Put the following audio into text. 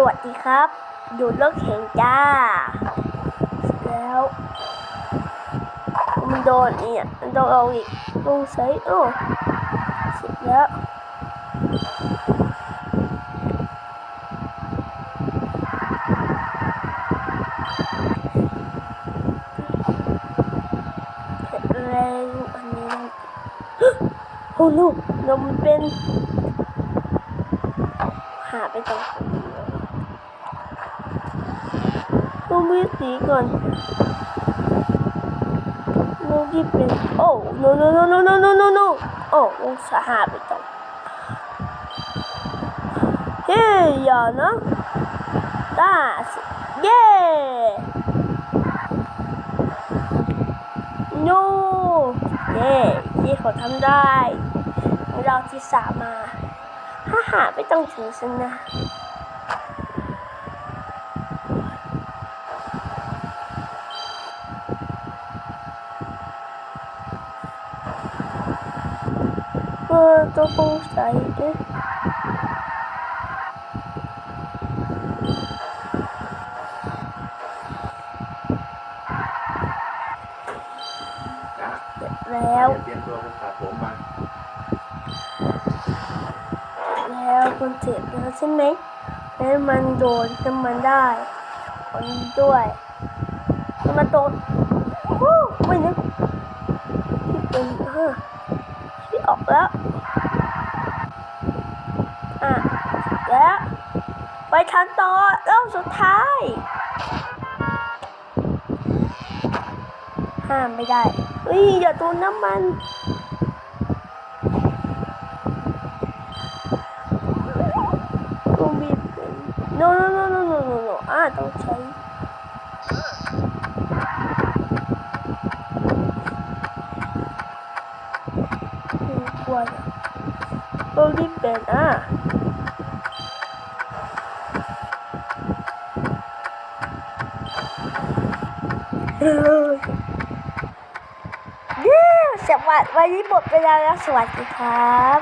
สวัสดีครับ อยู่เลิกเห็นจ้า แล้วมันโดนเนี่ยมันโดนเอาอีกลงใส่โอ้เสร็จแล้วแรงอันนี้โอ้ลูกนมเป็น หาไปตรง ต้องวิ่งสีก่อนน้องที่เป็นโอ้ no no no no no no no no โอ้ลงสหาไปตรงเฮ้ยอย่านะตาสิเย้โน่เย่ที่เขาทำได้ เราที่สามาถ้าหาไม่ต้องถึงฉันนะ เออตัวคงใส่เอ๊ะจ้ะแล้วเตรียมตัวไปตัดผมมา แล้วคุณเจ็บแล้วใช่ไหมแล้วมันโดนน้ำมันได้คนด้วยแล้วมันโดนโอ้ไม่นึกที่เป็นฮะที่ออกแล้ว อะแล้วไปทันต่อแล้วสุดท้ายห้ามไม่ได้เฮ้ยอย่าโดนน้ำมันต้องบีบเป็น no no no no no no no อ่าต้องใช้อืมกลัวนะ ต้องรีบเป็นอะเฮ้ยเย้สวัสดีวันนี้หมดเวลาแล้วสวัสดีครับ